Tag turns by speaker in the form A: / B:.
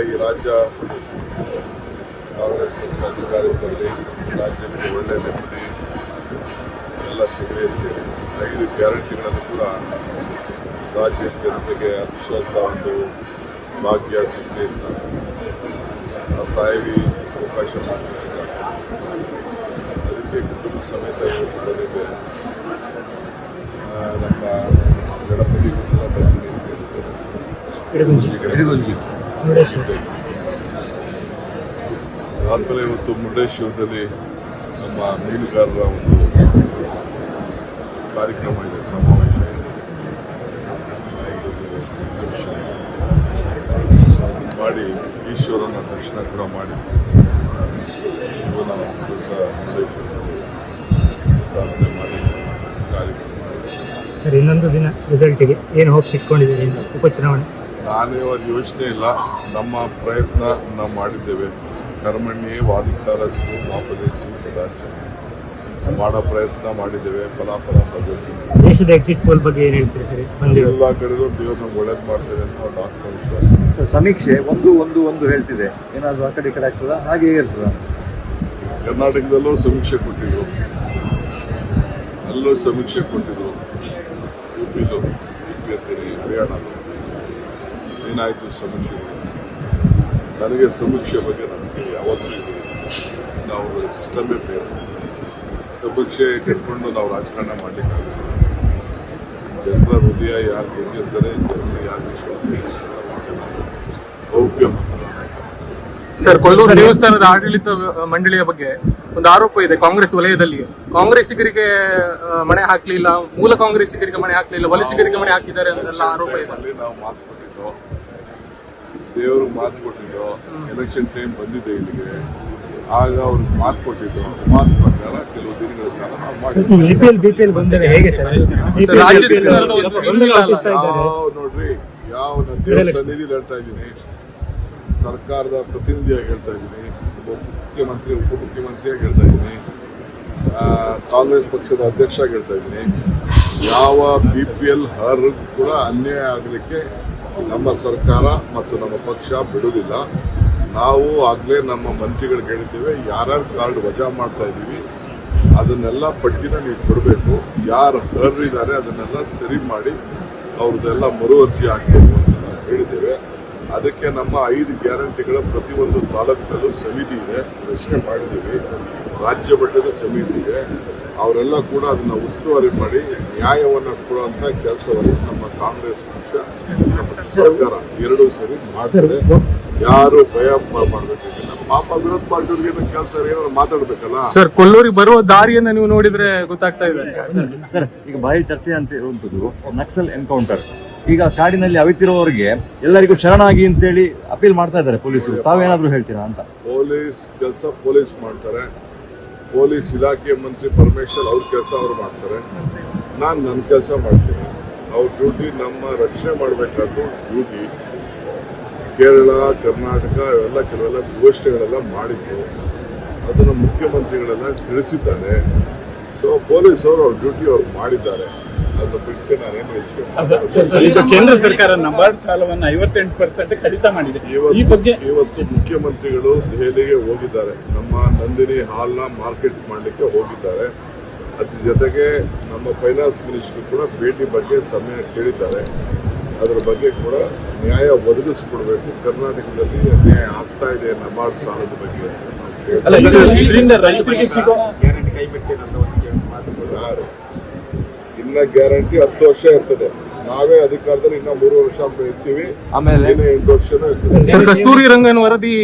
A: ಈ ರಾಜ್ಯ ಕಾಂಗ್ರೆಸ್ ಪಕ್ಷ ಅಧಿಕಾರದಲ್ಲಿ ರಾಜ್ಯಕ್ಕೆ ಒಳ್ಳೆ ನೆಮ್ಮದಿ ಎಲ್ಲ ಸಿಗಲಿ ಐದು ಗ್ಯಾರಂಟಿಗಳನ್ನು ಕೂಡ ರಾಜ್ಯದ ಜನತೆಗೆ ಅತ್ಯಂತ ಒಂದು ಭಾಗ್ಯ ಸಿಗಲಿ ಅಂತ ಆ ತಾಯಿ ಅವಕಾಶ ಅದಕ್ಕೆ ಕುಟುಂಬ ಸಮೇತ ಇವತ್ತು ಬಂದಿದ್ದೆ ಆ, ನಮ್ಮ ಗಣಪತಿ ಬರ್ತೀನಿ
B: ಮುರುಡೇಶ್ವರ
A: ಆದ್ಮೇಲೆ ಇವತ್ತು ಮುರುಡೇಶ್ವರದಲ್ಲಿ ನಮ್ಮ ಮೀನುಗಾರರ ಒಂದು ಕಾರ್ಯಕ್ರಮ ಇದೆ ಸಮಾವೇಶ ಮಾಡಿ ಈಶ್ವರನ ದರ್ಶನ ಕೂಡ ಮಾಡಿ. ಇದು ನಾವು ದೊಡ್ಡ ಪ್ರಾರ್ಥನೆ ಮಾಡಿ ಕಾರ್ಯಕ್ರಮ ಮಾಡಿ.
B: ಸರ್ ಇನ್ನೊಂದು ದಿನ ರಿಸಲ್ಟಿಗೆ ಏನು ಹೋಪ್ಸ್ ಇಟ್ಕೊಂಡಿದ್ದೀರಿ ಉಪಚುನಾವಣೆ?
A: ನಾನೇ ಒಂದು ಯೋಚನೆ ಇಲ್ಲ. ನಮ್ಮ ಪ್ರಯತ್ನ ನಾವು ಮಾಡಿದ್ದೇವೆ. ಕರ್ಮಣ್ಯೇ ವಾದಿಕಾರಸ್ಸು ಮಾಪದೇಶು ಕದಾಚನ ಮಾಡೋ ಪ್ರಯತ್ನ ಮಾಡಿದ್ದೇವೆ. ಫಲಾಫಲ ಬರಬೇಕು
B: ದೇಶದ ಎಕ್ಸಿಟ್ ಪೋಲ್ ಬಗ್ಗೆ ಏನು ಹೇಳ್ತೀರಿ ಸರಿ?
A: ಎಲ್ಲ ಕಡೆಗೂ ದೇವ್ರು ನಮ್ಗೆ ಒಳ್ಳೇದು ಮಾಡ್ತೇವೆ ಅನ್ನೋ ಒಂದು ಆತ್ಮವಿಶ್ವಾಸ.
C: ಸರ್ ಸಮೀಕ್ಷೆ ಒಂದು ಒಂದು ಒಂದು ಹೇಳ್ತಿದೆ. ಏನಾದರೂ ಆ ಕಡೆ ಈ ಕಡೆ ಆಗ್ತದ? ಹಾಗೆ ಇರ್ತದ
A: ಕರ್ನಾಟಕದಲ್ಲೂ ಸಮೀಕ್ಷೆ ಕೊಟ್ಟಿದ್ರು. ಅಲ್ಲೂ ಸಮೀಕ್ಷೆ ಕೊಟ್ಟಿದ್ರು. ಯು ಪಿಲು ಯು ಪಿ ಏನಾಯಿತು ಸಮೀಕ್ಷೆ? ನನಗೆ ಸಮೀಕ್ಷೆ ಬಗ್ಗೆ ನಮಗೆ ಯಾವತ್ತೂ ಇದೆ. ನಾವು ಸಿಸ್ಟಮೇ ಬೇರೆ ಸಮೀಕ್ಷೆ ಕಟ್ಕೊಂಡು ನಾವು ರಾಜಕಾರಣ ಮಾಡಲಿಕ್ಕಾಗಲ್ಲ. ಜನರ ಹೃದಯ ಯಾರು ಗೆದ್ದಿರ್ತಾರೆ ಜನರು ಯಾರು ವಿಶ್ವಾಸ ಗೌಪ್ಯ
D: ಸರ್ ಕೊಲ್ಲೂರು ದೇವಸ್ಥಾನದ ಆಡಳಿತ ಮಂಡಳಿಯ ಬಗ್ಗೆ ಒಂದು ಆರೋಪ ಇದೆ ಕಾಂಗ್ರೆಸ್ ವಲಯದಲ್ಲಿ. ಕಾಂಗ್ರೆಸ್ಸಿಗರಿಗೆ ಮಣೆ ಹಾಕ್ಲಿಲ್ಲ. ಮೂಲ ಕಾಂಗ್ರೆಸ್ಸಿಗರಿಗೆ ಮಣೆ ಹಾಕ್ಲಿಲ್ಲ. ವಲಸಿಗರಿಗೆ ಮಣೆ ಹಾಕಿದ್ದಾರೆ ಅಂತೆಲ್ಲ ಆರೋಪ ಇದೆ.
A: ನಾವು ಮಾತು ದೇವರು ಮಾತು ಕೊಟ್ಟಿದ್ದು ಎಲೆಕ್ಷನ್ ಟೈಮ್ ಬಂದಿದೆ ಇಲ್ಲಿಗೆ. ಆಗ ಅವ್ರಿಗೆ ಮಾತು ಕೊಟ್ಟಿದ್ದು ಮಾತು ಪ್ರಕಾರ ಕೆಲವು ದಿನಗಳ ಕಾಲ ನಾವು ಮಾಡಿದ್ವಿ ನೋಡ್ರಿ ಯಾವ ನಾನು ಸನ್ನಿಧಿಲಿ ಹೇಳ್ತಾ ಇದ್ದೀನಿ. ಸರ್ಕಾರದ ಪ್ರತಿನಿಧಿಯಾಗಿ ಹೇಳ್ತಾ ಇದ್ದೀನಿ. ಒಬ್ಬ ಮುಖ್ಯಮಂತ್ರಿ ಉಪಮುಖ್ಯಮಂತ್ರಿಯಾಗಿ ಹೇಳ್ತಾ ಇದ್ದೀನಿ. ಕಾಂಗ್ರೆಸ್ ಪಕ್ಷದ ಅಧ್ಯಕ್ಷರಾಗಿ ಹೇಳ್ತಾ ಇದ್ದೀನಿ. ಯಾವ ಬಿ ಪಿ ಎಲ್ ಹರ್ ಕೂಡ ಅನ್ಯಾಯ ಆಗಲಿಕ್ಕೆ ನಮ್ಮ ಸರ್ಕಾರ ಮತ್ತು ನಮ್ಮ ಪಕ್ಷ ಬಿಡುವುದಿಲ್ಲ. ನಾವು ಆಗಲೇ ನಮ್ಮ ಮಂತ್ರಿಗಳಿಗೆ ಹೇಳಿದ್ದೇವೆ, ಯಾರ್ಯಾರು ಕಾರ್ಡ್ ವಜಾ ಮಾಡ್ತಾ ಇದ್ದೀವಿ, ಅದನ್ನೆಲ್ಲ ಪಟ್ಟಿನ ನೀವು ಕೊಡಬೇಕು. ಯಾರು ಹರ್ರಿದ್ದಾರೆ ಅದನ್ನೆಲ್ಲ ಸರಿ ಮಾಡಿ, ಅವ್ರದ್ದೆಲ್ಲ ಮರು ಅರ್ಜಿ ಹಾಕಬೇಕು ಅಂತ ಹೇಳಿದ್ದೇವೆ. ಅದಕ್ಕೆ ನಮ್ಮ ಐದು ಗ್ಯಾರಂಟಿಗಳ ಪ್ರತಿಯೊಂದು ತಾಲೂಕಿನಲ್ಲೂ ಸಮಿತಿ ಇದೆ. ರಚನೆ ಮಾಡಿದ್ದೀವಿ. ರಾಜ್ಯ ಮಟ್ಟದ ಸಮಿತಿ ಇದೆ. ಅವರೆಲ್ಲ ಕೂಡ ಅದನ್ನ ಉಸ್ತುವಾರಿ ಮಾಡಿ ನ್ಯಾಯವನ್ನು ಕೊಡುವಂತ ಕೆಲಸವನ್ನು ನಮ್ಮ ಕಾಂಗ್ರೆಸ್ ಪಕ್ಷ ಮತ್ತು ಸರ್ಕಾರ ಎರಡೂ ಸರಿ ಮಾಡ್ತಾರೆ ಯಾರು ಭಯ ಮಾಡಬೇಕು. ನಮ್ಮ ಪಾಪ ವಿರೋಧ ಪಾರ್ಟಿಯವ್ರಿಗೆ ಕೆಲಸ ಏನಾದ್ರು ಮಾತಾಡ್ಬೇಕಲ್ಲ?
D: ಸರ್ ಕೊಲ್ಲೂರಿಗೆ ಬರುವ ದಾರಿಯನ್ನ ನೀವು ನೋಡಿದ್ರೆ ಗೊತ್ತಾಗ್ತಾ ಇದೆ.
C: ಸರ್ ಈಗ ಬಾಯಿ ಚರ್ಚೆ ಅಂತ ನಕ್ಸಲ್ ಎನ್ಕೌಂಟರ್. ಈಗ ಕಾಡಿನಲ್ಲಿ ಅವಿತಿರುವವರಿಗೆ ಎಲ್ಲರಿಗೂ ಶರಣಾಗಿ ಅಂತೇಳಿ ಅಪೀಲ್ ಮಾಡ್ತಾ ಇದ್ದಾರೆ ಪೊಲೀಸರು. ತಾವೇನಾದ್ರೂ ಹೇಳ್ತೀರಾ ಅಂತ?
A: ಪೊಲೀಸ್, ಕೆಲಸ ಪೊಲೀಸ್ ಮಾಡ್ತಾರೆ. ಪೊಲೀಸ್ ಇಲಾಖೆ ಮಂತ್ರಿ ಪರಮೇಶ್ವರ್ ಅವ್ರ ಕೆಲಸ ಅವ್ರು ಮಾಡ್ತಾರೆ. ನಾನು ನನ್ನ ಕೆಲಸ ಮಾಡ್ತೀನಿ. ಅವ್ರ ಡ್ಯೂಟಿ ನಮ್ಮ ರಕ್ಷಣೆ ಮಾಡಬೇಕಾದ್ರು ಡ್ಯೂಟಿ. ಕೇರಳ, ಕರ್ನಾಟಕ ಇವೆಲ್ಲ ಕೆಲವೆಲ್ಲ ಘೋಷಣೆಗಳೆಲ್ಲ ಮಾಡಿದ್ದು. ಅದನ್ನು ಮುಖ್ಯಮಂತ್ರಿಗಳೆಲ್ಲ ತಿಳಿಸಿದ್ದಾರೆ. ಸೊ ಪೊಲೀಸ್ ಅವರು ಅವ್ರ ಡ್ಯೂಟಿ ಅವ್ರು ಮಾಡಿದ್ದಾರೆ.
E: ಇದು ಕೇಂದ್ರ ಸರ್ಕಾರ ನಬಾರ್ಡ್ ಸಾಲವನ್ನು ಐವತ್ತೆಂಟು ಪರ್ಸೆಂಟ್ ಕಡಿತ ಮಾಡಿದೆ. ಈ ಬಗ್ಗೆ
A: ಇವತ್ತು ಮುಖ್ಯಮಂತ್ರಿಗಳು ದೆಹಲಿಗೆ ಹೋಗಿದ್ದಾರೆ. ನಮ್ಮ ನಂದಿನಿ ಹಾಲ್ನ ಮಾರ್ಕೆಟ್ ಮಾಡಲಿಕ್ಕೆ ಹೋಗಿದ್ದಾರೆ. ಅದ್ರ ಜೊತೆಗೆ ನಮ್ಮ ಫೈನಾನ್ಸ್ ಮಿನಿಸ್ಟರ್ ಕೂಡ ಭೇಟಿ ಬಗ್ಗೆ ಸಮಯ ಕೇಳಿದ್ದಾರೆ. ಅದರ ಬಗ್ಗೆ ಕೂಡ ನ್ಯಾಯ ಒದಗಿಸಿಕೊಡ್ಬೇಕು. ಕರ್ನಾಟಕದಲ್ಲಿ ಅನ್ಯಾಯ ಆಗ್ತಾ ಇದೆ ನಬಾರ್ಡ್ ಸಾಲದ ಬಗ್ಗೆ ಅಂತ ನಾವು ಕೇಳ್ತಾ
E: ಅಲ್ಲ ಇದು ಇದರಿಂದ ರೈತರಿಗೆ ಸಿಗೋ
A: ಯಾರು ಇನ್ನ ಗ್ಯಾರಂಟಿ ಹತ್ತು ವರ್ಷ ಇರ್ತದೆ. ನಾವೇ ಅಧಿಕಾರದಲ್ಲಿ ಇನ್ನ ಮೂರು ವರ್ಷ ಅಂತ ಇರ್ತೀವಿ.
C: ಆಮೇಲೆ
A: ಎಂಟು ವರ್ಷನೂ ಇರ್ತದೆ.
D: ಸರ್ ಕಸ್ತೂರಿ ರಂಗನ್ ವರದಿ